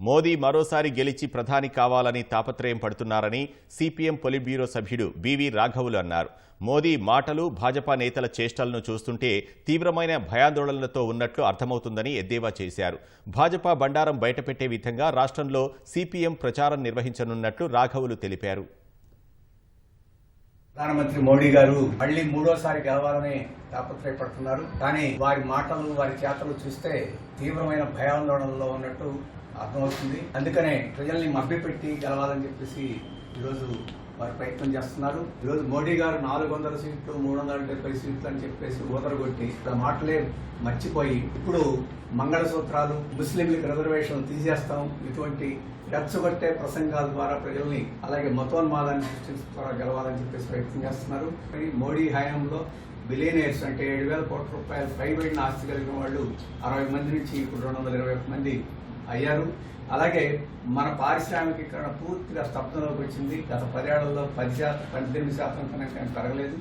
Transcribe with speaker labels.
Speaker 1: మోదీ మరోసారి గెలిచి ప్రధాని కావాలని తాపత్రయం పడుతున్నారని సిపిఎం పొలిట్ బ్యూరో సభ్యుడు బివి రాఘవులు అన్నారు. మోదీ మాటలు భాజపా నేతల చేష్టలను చూస్తుంటే తీవ్రమైన భయాందోళనలతో ఉన్నట్లు అర్థమవుతుందని ఎద్దేవా చేశారు. భాజపా బండారం బయటపెట్టే విధంగా రాష్ట్రంలో సిపిఎం ప్రచారం నిర్వహించనున్నట్లు రాఘవులు తెలిపారు.
Speaker 2: ప్రధానమంత్రి మోడీ గారు మళ్ళీ మూడోసారి గెలవాలని తాపత్రయపడుతున్నారు. కానీ వారి మాటలు వారి చేతలు చూస్తే తీవ్రమైన భయాందోళనలో ఉన్నట్టు అర్థమవుతుంది. అందుకనే ప్రజల్ని మభ్యపెట్టి గెలవాలని చెప్పేసి ఈరోజు వారు ప్రయత్నం చేస్తున్నారు. ఈరోజు మోడీ గారు నాలుగు వందల సీట్లు మూడు వందల డెబ్బై సీట్లు అని చెప్పేసి ఊదరగొట్టి మాటలే మర్చిపోయి ఇప్పుడు మంగళసూత్రాలు ముస్లింలకు రిజర్వేషన్ తీసేస్తాం. ఇటువంటి రెచ్చగొట్టే ప్రసంగాల ద్వారా ప్రజల్ని అలాగే మతోన్మాదాన్ని సృష్టించడం ద్వారా గెలవాలని చెప్పేసి ప్రయత్నం చేస్తున్నారు. కానీ మోడీ హయాంలో బిలియనర్స్ అంటే ఏడు వేల కోట్ల రూపాయలు పైబడిన ఆస్తి కలిగిన వాళ్ళు అరవై మంది నుంచి ఇప్పుడు రెండు వందల ఇరవై ఒక్క మంది అయ్యారు. అలాగే మన పారిశ్రామికీకరణ పూర్తిగా స్తబ్దంలోకి వచ్చింది. గత పదేళ్ళలో పది శాతం పద్దెనిమిది శాతం కన్నా పెరగలేదు